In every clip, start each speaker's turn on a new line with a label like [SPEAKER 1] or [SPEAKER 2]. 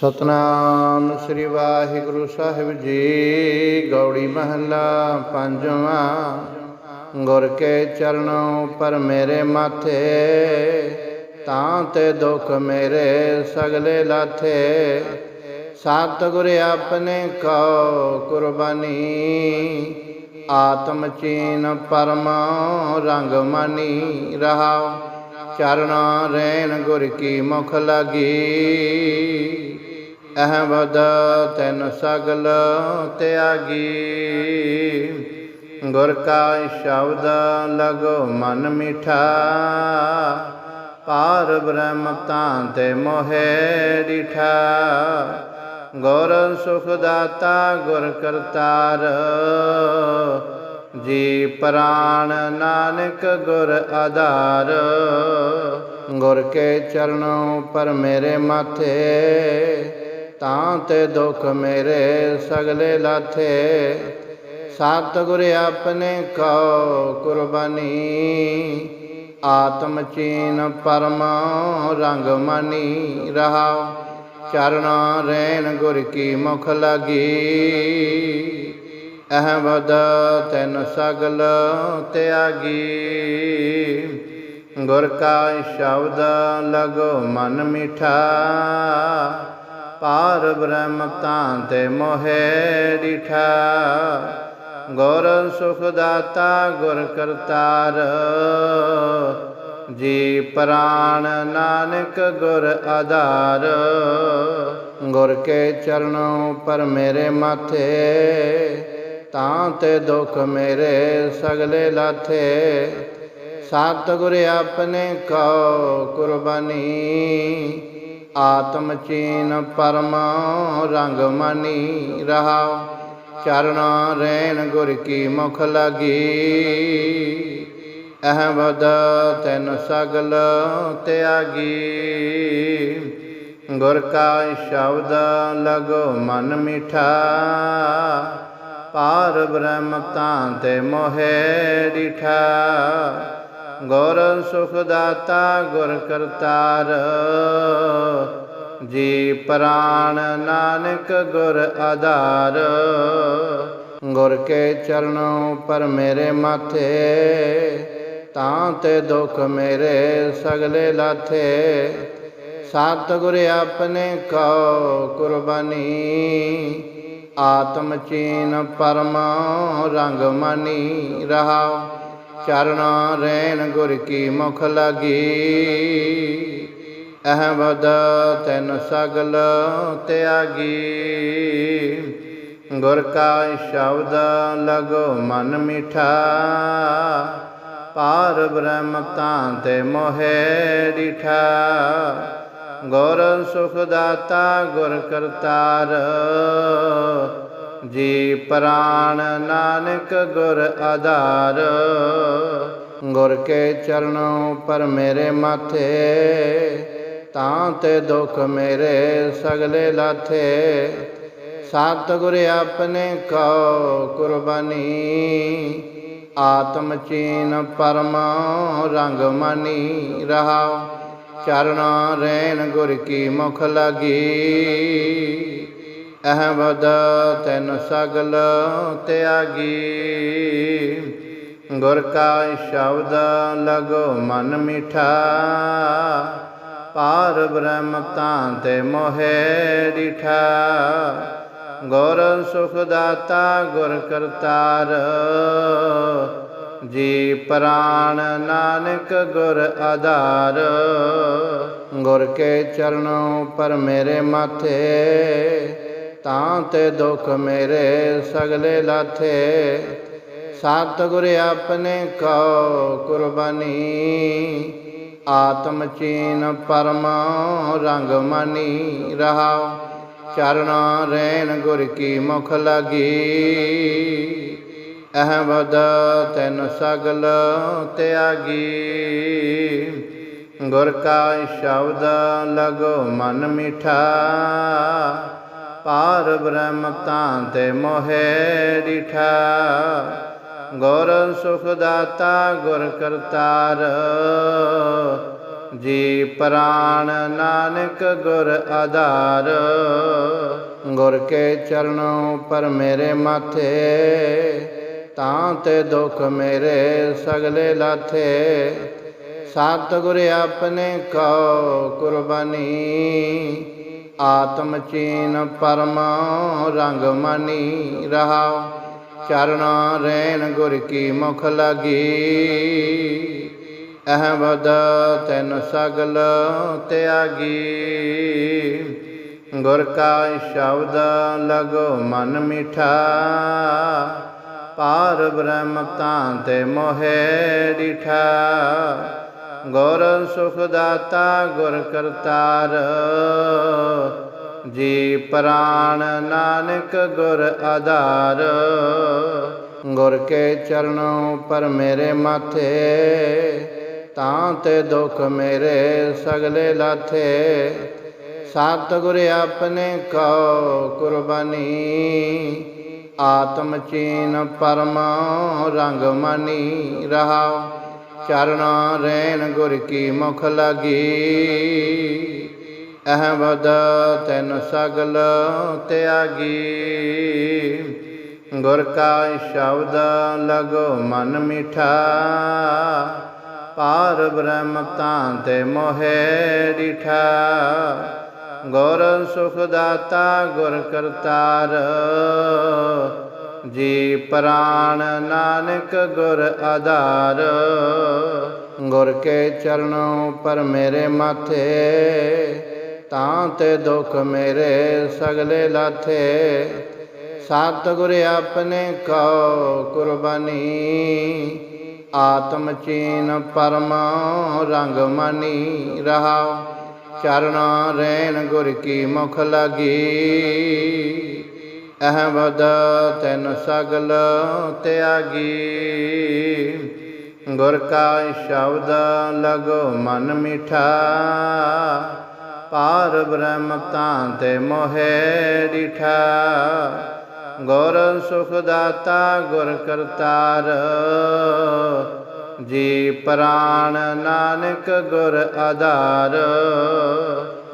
[SPEAKER 1] ਸਤਨਾਮ ਸ੍ਰੀ ਵਾਹਿਗੁਰੂ ਸਾਹਿਬ ਜੀ, ਗੌੜੀ ਮਹੱਲਾ ਪੰਜਵਾਂ। ਗੁਰ ਕੇ ਚਰਨੋਂ ਪਰ ਮੇਰੇ ਮਾਥੇ, ਤਾਂ ਤੇ ਦੁਖ ਮੇਰੇ ਸਗਲੇ ਲਾਥੇ। ਸਤ ਗੁਰ ਆਪਣੇ ਕੋ ਕੁਰਬਾਨੀ, ਆਤਮ ਚੀਨ ਪਰਮ ਰੰਗ ਮਨੀ ਰਹਾਉ। ਚਰਣਾ ਰੈਣ ਗੁਰ ਕੀ ਮੁਖ ਲਾਗੀ। ਅਹਮਦ ਤੈਨ ਸਗਲ ਤਿਆਗੀ। ਗੁਰ ਕਾ ਸ਼ਬਦ ਲਗੋ ਮਨ ਮਿਠਾ। ਪਾਰ ਬ੍ਰਹਮ ਤਾਂ ਤੇ ਮੋਹਿ ਡਿਠਾ ਗੁਰ ਸੁਖ ਦਾਤਾ ਗੁਰ ਕਰਤਾਰ। ਜੀ ਪ੍ਰਾਣ ਨਾਨਕ ਗੁਰ ਆਧਾਰ। ਗੁਰ ਕੇ ਚਰਨੋਂ ਪਰ ਮੇਰੇ ਮਾਥੇ ਤਾਂ ਤੇ ਦੁਖ ਮੇਰੇ ਸਗਲੇ ਲਾਥੇ। ਸਤ ਗੁਰ ਆਪਣੇ ਕੋ ਕੁਰਬਾਨੀ, ਆਤਮ ਚੀਨ ਪਰਮ ਰੰਗ ਮਾਨੀ ਰਹਾਉ। ਚਰਣਾ ਰੈਣ ਗੁਰ ਕੀ ਮੁਖ ਲਗੀ। ਅਹਮਦ ਤੈਨ ਸਗਲ ਤਿਆਗੀ। ਗੁਰ ਕਾ ਸ਼ਬਦ ਲਗੋ ਮਨ ਮਿਠਾ। ਪਾਰ ਬ੍ਰਹਮ ਤਾਂ ਤੇ ਮੋਹਿ ਡਿਠਾ। ਗੁਰ ਸੁਖ ਦਾਤਾ ਗੁਰ ਕਰਤਾਰ। ਜੀ ਪ੍ਰਾਣ ਨਾਨਕ ਗੁਰ ਆਧਾਰ। ਗੁਰ ਕੇ ਚਰਨੋਂ ਪਰ ਮੇਰੇ ਮਾਥੇ, ਤਾਂ ਤੇ ਦੁਖ ਮੇਰੇ ਸਗਲੇ ਲਾਥੇ। ਸਤ ਗੁਰ ਆਪਣੇ ਕੋ ਕੁਰਬਾਨੀ। ਆਤਮ ਚੀਨ ਪਰਮ ਰੰਗ ਮਨੀ ਰਹਾਉ ਚਰਣਾ ਰੈਣ ਗੁਰ ਕੀ ਮੁਖ ਲਗੀ। ਅਹਮਦ ਤੈਨ ਸਗਲ ਤਿਆਗੀ। ਗੁਰ ਕਾ ਸ਼ਬਦ ਲਗੋ ਮਨ ਮਿਠਾ। ਪਾਰ ਬ੍ਰਹਮ ਤਾਂ ਤੇ ਮੋਹਿ ਡਿਠਾ। ਗੁਰ ਸੁਖ ਦਾਤਾ ਗੁਰ ਕਰਤਾਰ। ਜੀ ਪ੍ਰਾਣ ਨਾਨਕ ਗੁਰ ਆਧਾਰ। ਗੁਰ ਕੇ ਚਰਨੋਂ ਪਰ ਮੇਰੇ ਮਾਥੇ, ਤਾਂ ਤੇ ਦੁਖ ਮੇਰੇ ਸਗਲੇ ਲਾਥੇ। ਸਤ ਗੁਰ ਆਪਣੇ ਕੋ ਕੁਰਬਾਨੀ, ਆਤਮ ਚੀਨ ਪਰਮ ਰੰਗ ਮਾਨੀ ਰਹਾਉ। ਚਰਣਾ ਰੈਣ ਗੁਰ ਕੀ ਮੁਖ ਲਾਗੀ। ਅਹਮਦ ਤੈਨ ਸਗਲ ਤਿਆਗੀ। ਗੁਰ ਕਾ ਸ਼ਬਦ ਲਗੋ ਮਨ ਮਿਠਾ। ਪਾਰ ਬ੍ਰਹਮ ਤਾਂ ਤੇ ਮੋਹਿ ਡਿਠਾ। ਗੁਰ ਸੁਖ ਦਾਤਾ ਗੁਰ ਕਰਤਾਰ। ਜੀ ਪ੍ਰਾਣ ਨਾਨਕ ਗੁਰ ਆਧਾਰ, ਗੁਰ ਕੇ ਚਰਨੋਂ ਪਰ ਮੇਰੇ ਮਾਥੇ, ਤਾਂ ਤੇ ਦੁਖ ਮੇਰੇ ਸਗਲੇ ਲਾਥੇ। ਸਤ ਗੁਰ ਆਪਣੇ ਕੋ ਕੁਰਬਾਨੀ, ਆਤਮ ਚੀਨ ਪਰਮ ਰੰਗ ਮਾਨੀ ਰਹਾਉ। ਚਰਣਾ ਰੈਣ ਗੁਰ ਕੀ ਮੁਖ ਲਗੀ। ਅਹਮਦ ਤੈਨ ਸਗਲ ਤਿਆਗੀ। ਗੁਰ ਕਾ ਸ਼ਬਦ ਲਗੋ ਮਨ ਮਿਠਾ। ਪਾਰ ਬ੍ਰਹਮ ਤਾਂ ਤੇ ਮੋਹਿ ਡਿਠਾ ਗੁਰ ਸੁਖ ਦਾਤਾ ਗੁਰ ਕਰਤਾਰ। ਜੀ ਪ੍ਰਾਣ ਨਾਨਕ ਗੁਰ ਆਧਾਰ। ਗੁਰ ਕੇ ਚਰਨੋਂ ਪਰ ਮੇਰੇ ਮਾਥੇ ਤਾਂ ਤੇ ਦੁਖ ਮੇਰੇ ਸਗਲੇ ਲਾਥੇ। ਸਤ ਆਪਣੇ ਕੋ ਕੁਰਬਾਨੀ। ਆਤਮ ਚੀਨ ਪਰਮ ਰੰਗ ਮਾਨੀ ਰਹਾਉ। ਚਰਣਾ ਰੈਣ ਗੁਰ ਕੀ ਮੁਖ ਲਗੀ। ਅਹਮਦ ਤੈਨ ਸਗਲ ਤਿਆਗੀ। ਗੁਰ ਕਾ ਸ਼ਬਦ ਲਗੋ ਮਨ ਮਿਠਾ। ਪਾਰ ਬ੍ਰਹਮ ਤਾਂ ਤੇ ਮੋਹਿ ਡਿਠਾ ਗੁਰ ਸੁਖ ਦਾਤਾ, ਗੁਰ ਕਰਤਾਰ। ਜੀ ਪ੍ਰਾਨ ਨਾਨਕ ਗੁਰ ਆਧਾਰ। ਗੁਰ ਕੇ ਚਰਣੋਂ ਪਰ ਮੇਰੇ ਮਾਥੇ, ਤਾਂ ਤੇ ਦੁਖ ਮੇਰੇ ਸਗਲੇ ਲਾਥੇ। ਸਤ ਗੁਰ ਆਪਣੇ ਕੋ ਕੁਰਬਾਨੀ ਆਤਮ ਚੀਨ ਪਰਮ ਰੰਗ ਮਨੀ ਰਹਾਉ, ਚਰਨ ਰੇਣ ਗੁਰ ਕੀ ਮੁਖ ਲਗੀ। ਅਹਮਦ ਤੈਨ ਸਗਲ ਤਿਆਗੀ। ਗੁਰ ਕਾ ਸ਼ਬਦ ਲਗੋ ਮਨ ਮਿਠਾ, ਪਾਰ ਬ੍ਰਹਮ ਤਾਂ ਤੇ ਮੋਹਿ ਡਿਠਾ। ਗੁਰ ਸੁਖ ਦਾਤਾ ਗੁਰ ਕਰਤਾਰ। ਜੀ ਪ੍ਰਾਨ ਨਾਨਕ ਗੁਰ ਆਧਾਰ। ਗੁਰ ਕੇ ਚਰਣੋਂ ਪਰ ਮੇਰੇ ਮਾਥੇ, ਤਾਂ ਤੇ ਦੁਖ ਮੇਰੇ ਸਗਲੇ ਲਾਥੇ। ਸਤ ਗੁਰ ਆਪਣੇ ਕੋ ਕੁਰਬਾਨੀ, ਆਤਮ ਚੀਨ ਪਰਮ ਰੰਗ ਮਨੀ ਰਹਾਉ। ਚਰਨ ਰੇਣ ਗੁਰ ਕੀ ਮੁਖ ਲਾਗੀ? ਅਹਮਦ ਤੈਨ ਸਗਲ ਤਿਆਗੀ। ਗੁਰ ਕਾ ਸ਼ਬਦ ਲਗੋ ਮਨ ਮਿਠਾ। ਪਾਰ ਬ੍ਰਹਮ ਤਾਂ ਤੇ ਮੋਹਿ ਡਿਠਾ ਗੁਰ ਸੁਖ ਦਾਤਾ ਗੁਰ ਕਰਤਾਰ। ਜੀ ਪ੍ਰਾਨ ਨਾਨਕ ਗੁਰ ਆਧਾਰ, ਗੁਰ ਕੇ ਚਰਣੋਂ ਪਰ ਮੇਰੇ ਮਾਥੇ, ਤਾਂ ਤੇ ਦੁਖ ਮੇਰੇ ਸਗਲੇ ਲਾਥੇ। ਸਤ ਗੁਰ ਆਪਣੇ ਕੋ ਕੁਰਬਾਨੀ, ਆਤਮ ਚੀਨ ਪਰਮ ਰੰਗ ਮਨੀ ਰਹਾਉ। ਚਰਨ ਰੇਣ ਗੁਰ ਕੀ ਮੁਖ ਲਗੀ। ਅਹਮਦ ਤੈਨ ਸਗਲ ਤਿਆਗੀ। ਗੁਰ ਕਾ ਸ਼ਬਦ ਲਗੋ ਮਨ ਮਿਠਾ। ਪਾਰ ਬ੍ਰਹਮ ਤਾਂ ਤੇ ਮੋਹਿ ਡਿਠਾ। ਗੁਰ ਸੁਖ ਦਾਤਾ ਗੁਰ ਕਰਤਾਰ। ਜੀ ਪ੍ਰਾਨ ਨਾਨਕ ਗੁਰ ਆਧਾਰ।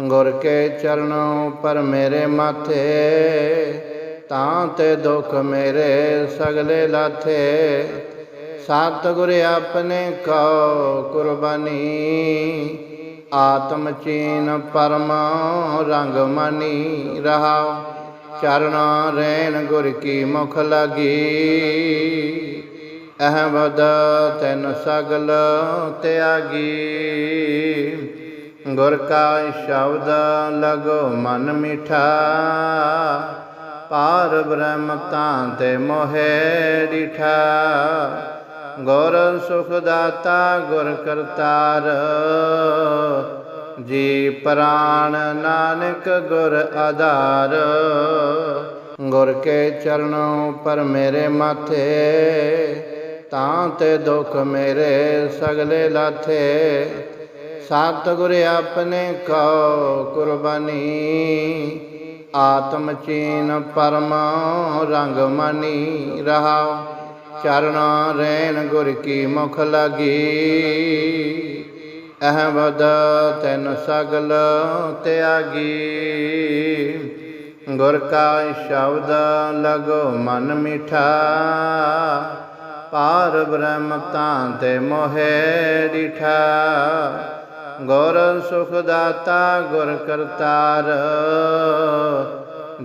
[SPEAKER 1] ਗੁਰ ਕੇ ਚਰਣੋਂ ਪਰ ਮੇਰੇ ਮਾਥੇ ਤਾਂ ਤੇ ਦੁਖ ਮੇਰੇ ਸਗਲੇ ਲਾਥੇ। ਸਤ ਗੁਰ ਆਪਣੇ ਕੋ ਕੁਰਬਾਨੀ, ਆਤਮ ਚੀਨ ਪਰਮ ਰੰਗ ਮਨੀ ਰਹਾਉ। ਚਰਨ ਰੇਣ ਗੁਰ ਕੀ ਮੁਖ ਲਗੀ। ਅਹਮਦ ਤੈਨ ਸਗਲ ਤਿਆਗੀ। ਗੁਰ ਕਾ ਸ਼ਬਦ ਲਗੋ ਮਨ ਮਿਠਾ। ਪਾਰ ਬ੍ਰਹਮ ਤਾਂ ਤੇ ਮੋਹਿ ਡਿਠਾ। ਗੁਰ ਸੁਖ ਦਾਤਾ, ਗੁਰ ਕਰਤਾਰ। ਜੀ ਪ੍ਰਾਨ ਨਾਨਕ ਗੁਰ ਆਧਾਰ। ਗੁਰ ਕੇ ਚਰਣੋਂ ਪਰ ਮੇਰੇ ਮਾਥੇ, ਤਾਂ ਤੇ ਦੁਖ ਮੇਰੇ ਸਗਲੇ ਲਾਥੇ। ਸਤ ਗੁਰ ਆਪਣੇ ਕੋ ਕੁਰਬਾਨੀ ਆਤਮ ਚੀਨ ਪਰਮ ਰੰਗ ਮਨੀ ਰਹਾਉ ਚਰਨ ਰੇਣ ਗੁਰ ਕੀ ਮੁਖ ਲਗੀ। ਅਹਮਦ ਤੈਨ ਸਗਲ ਤਿਆਗੀ। ਗੁਰ ਕਾ ਸ਼ਬਦ ਲਗੋ ਮਨ ਮਿਠਾ, ਪਾਰ ਬ੍ਰਹਮ ਤਾਂ ਤੇ ਮੋਹਿ ਡਿਠਾ। ਗੁਰ ਸੁਖ ਦਾਤਾ ਗੁਰ ਕਰਤਾਰ।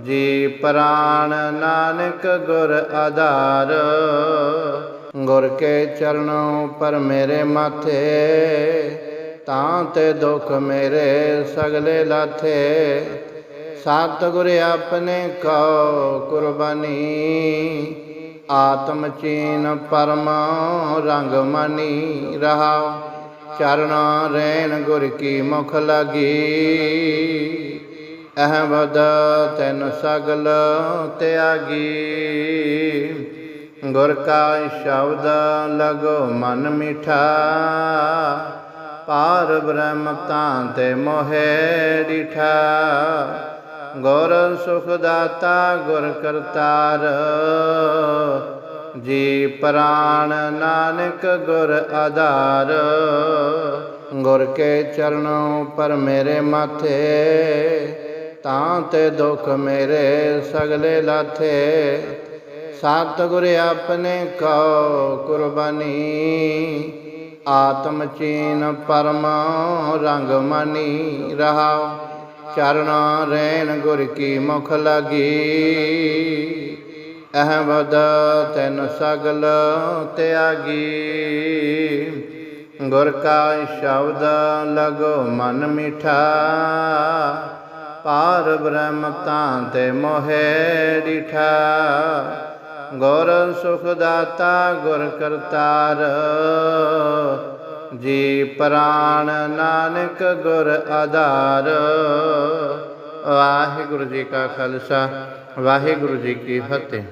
[SPEAKER 1] ਜੀ ਪ੍ਰਾਨ ਨਾਨਕ ਗੁਰ ਆਧਾਰ। ਗੁਰ ਕੇ ਚਰਣੋਂ ਪਰ ਮੇਰੇ ਮਾਥੇ, ਤਾਂ ਤੇ ਦੁਖ ਮੇਰੇ ਸਗਲੇ ਲਾਥੇ। ਸਤ ਗੁਰ ਆਪਣੇ ਕੋ ਕੁਰਬਾਨੀ, ਆਤਮ ਚੀਨ ਪਰਮ ਰੰਗ ਮਨੀ ਰਹਾਉ। ਚਰਨ ਰੇਣ ਗੁਰ ਕੀ ਮੁਖ ਲਾਗੀ। ਅਹਮਦ ਤੈਨ ਸਗਲ ਤਿਆਗੀ। ਗੁਰ ਕਾ ਸ਼ਬਦ ਲਗੋ ਮਨ ਮਿਠਾ। ਪਾਰ ਬ੍ਰਹਮ ਤਾਂ ਤੇ ਮੋਹਿ ਡਿਠਾ ਗੁਰ ਸੁਖ ਦਾਤਾ ਗੁਰ ਕਰਤਾਰ। ਜੀ ਪ੍ਰਾਨ ਨਾਨਕ ਗੁਰ ਆਧਾਰ, ਗੁਰ ਕੇ ਚਰਣੋਂ ਪਰ ਮੇਰੇ ਮਾਥੇ, ਤਾਂ ਤੇ ਦੁਖ ਮੇਰੇ ਸਗਲੇ ਲਾਥੇ। ਸਤ ਗੁਰ ਆਪਣੇ ਕੋ ਕੁਰਬਾਨੀ, ਆਤਮ ਚੀਨ ਪਰਮ ਰੰਗ ਮਨੀ ਰਹਾ ਚਰਨ ਰੇਣ ਗੁਰ ਕੀ ਮੁਖ ਲਗੀ। ਅਹਮਦ ਤੈਨ ਸਗਲ ਤਿਆਗੀ। ਗੁਰ ਕਾ ਸ਼ਬਦ ਲਗੋ ਮਨ ਮਿਠਾ। ਪਾਰ ਬ੍ਰਹਮ ਤਾਂ ਤੇ ਮੋਹਿ ਡਿਠਾ। ਗੁਰ ਸੁਖ ਦਾਤਾ, ਗੁਰ ਕਰਤਾਰ। ਜੀ ਪ੍ਰਾਨ ਨਾਨਕ ਗੁਰ ਆਧਾਰ। ਵਾਹਿਗੁਰੂ ਜੀ ਕਾ ਖਾਲਸਾ। ਵਾਹਿਗੁਰੂ ਜੀ ਕੀ ਫਤਿਹ।